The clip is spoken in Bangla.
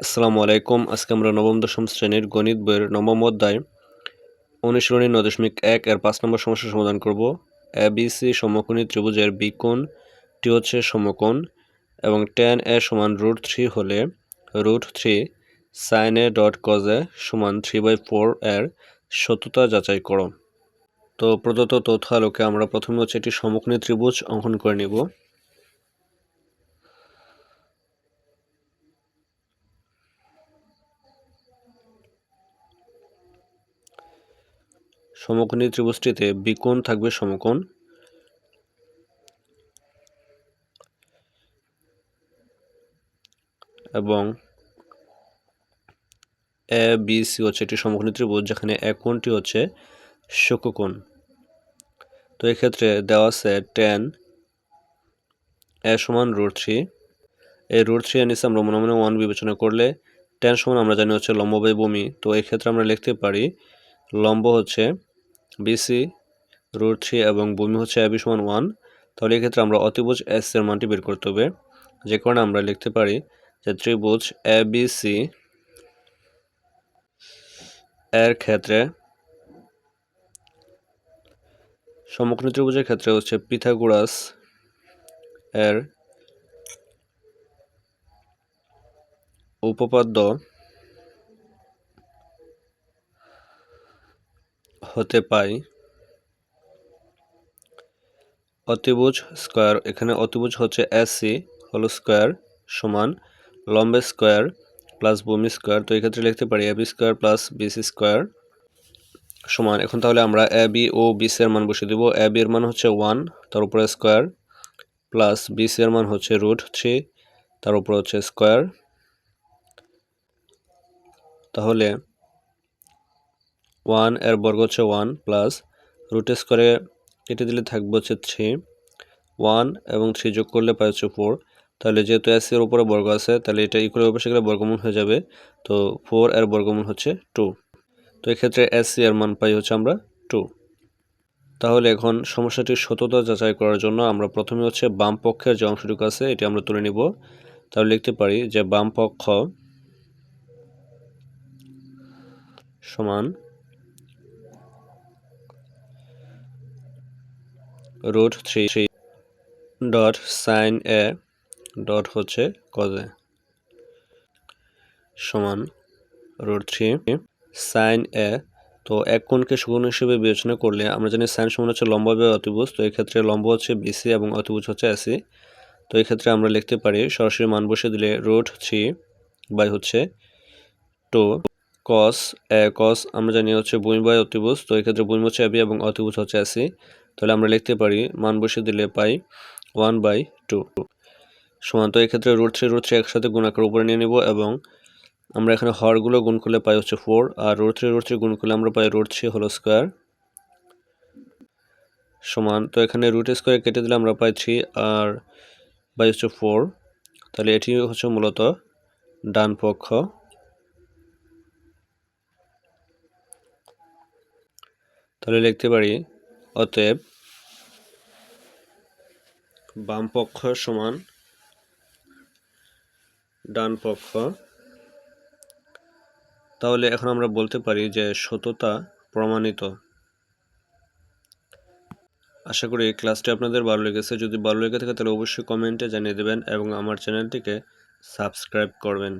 আসসালামু আলাইকুম। আজকে আমরা নবম, দশম শ্রেণির গণিত বইয়ের নবম অধ্যায়, অনুশীলনী নয় দশমিক এক এর পাঁচ নম্বর সমস্যার সমাধান করব। এ বি সি সমকোণী ত্রিভুজের বিকোণটি হচ্ছে সমকোণ এবং টেন এ সমান রুট থ্রি হলে root three sine A dot cos A সমান থ্রি বাই ফোর এর সত্যতা যাচাই করো। তো প্রদত্ত তথ্য আলোকে আমরা প্রথমে হচ্ছে একটি সমকোণী ত্রিভুজ অঙ্কন করে নিব। সমকোণী ত্রিভুজটিতে বিকোণ থাকবে সমকোণ। এবং এ বি সি হচ্ছে একটি সমকোণী ত্রিভুজ, যেখানে এক কোণটি হচ্ছে শোককোণ তো এক্ষেত্রে দেওয়া আছে টেন এ সমান রুট থ্রি। এই রুট থ্রি নিচে আমরা মনে মনে ওয়ান বিবেচনা করলে টেন সমান আমরা জানি হচ্ছে লম্ব বাই ভূমি তো এই ক্ষেত্রে আমরা লিখতে পারি লম্ব হচ্ছে বিসি রুট থ্রি এবং ভূমি হচ্ছে এবি সমান ওয়ান তাহলে এক্ষেত্রে আমরা অতিভুজ এস এর মানটি বের করতে হবে। যে কারণে আমরা লিখতে পারি যে ত্রিভুজ এ বি সি এর ক্ষেত্রে সমকোণী ত্রিভুজের ক্ষেত্রে হচ্ছে পিথাগোরাস এর উপপাদ্য হতে পাই। অতিভুজ স্কোয়ার, এখানে অতিভুজ হচ্ছে এস হল স্কোয়ার সমান লম্বে স্কোয়ার প্লাস ভূমি স্কোয়ার। তো এক্ষেত্রে লিখতে পারি A B square plus BC square সমান। এখন তাহলে আমরা এ বি ও বিসি এর মান বসিয়ে দেবো। এ বি এর মান হচ্ছে ওয়ান তার উপরে স্কোয়ার প্লাস বিসি এর মান হচ্ছে রুট থ্রি তার উপরে হচ্ছে স্কোয়ার তাহলে ওয়ানের বর্গ হচ্ছে ওয়ান প্লাস রুট স্কোয়ারে কেটে দিলে থাকবে হচ্ছে থ্রি ওয়ান এবং থ্রি যোগ করলে পাই হচ্ছে ফোর তাহলে যেহেতু এস এর উপরে বর্গ আছে, তাহলে এটা ইকুয়াল অবশ্যই গেলে বর্গমূল হয়ে যাবে। তো ফোর এর বর্গমূল হচ্ছে টু তো এক্ষেত্রে এস সি এর মান পাই হচ্ছে আমরা টু তাহলে এখন সমস্যাটির সততা যাচাই করার জন্য আমরা প্রথমে হচ্ছে বাম পক্ষের যে অংশটুকু আছে, এটি আমরা তুলে নিব। তাহলে লিখতে পারি যে বাম পক্ষ সমান root three three dot sine A dot হচ্ছে কজে সমান রুট থ্রি সাইন এ তো এক কোণকে সুগুণ হিসেবে বিবেচনা করলে আমরা জানি সাইন সমান হচ্ছে লম্ব অতিভুজ, তো এক্ষেত্রে লম্ব হচ্ছে বিসি এবং অতিভুজ হচ্ছে এসি তো এক্ষেত্রে আমরা লিখতে পারি সরাসরি মান বসে দিলে রুট থ্রি বাই হচ্ছে টু কস এ কস আমরা জানি হচ্ছে ভূমি বাই অতিভুজ, তো এক্ষেত্রে ভূমি হচ্ছে এবি এবং অতিভুজ হচ্ছে এসি তাহলে আমরা লিখতে পারি, মান বসে দিলে পাই ওয়ান বাই টু সমান, তো এক্ষেত্রে রুট থ্রি রুট থ্রি একসাথে গুণ আকার উপরে নিয়ে নেব এবং আমরা এখানে হরগুলো গুণ করলে পাই হচ্ছে ফোর আর রুট থ্রি রুট থ্রি গুণ করলে আমরা পাই রুট থ্রি হলো স্কোয়ার সমান, তো এখানে রুট স্কোয়ার কেটে দিলে আমরা পাই থ্রি আর বাই হচ্ছে ফোর তাহলে এটি হচ্ছে মূলত ডান পক্ষ। তাহলে লিখতে পারি অতএব বাম পক্ষ সমান ডান পক্ষ। তাহলে এখন আমরা বলতে পারি যে সততা প্রমাণিত। আশা করি ক্লাসটি আপনাদের ভালো লেগেছে। যদি ভালো লেগে থাকে তাহলে অবশ্যই কমেন্টে জানিয়ে দেবেন এবং আমার চ্যানেলটিকে সাবস্ক্রাইব করবেন।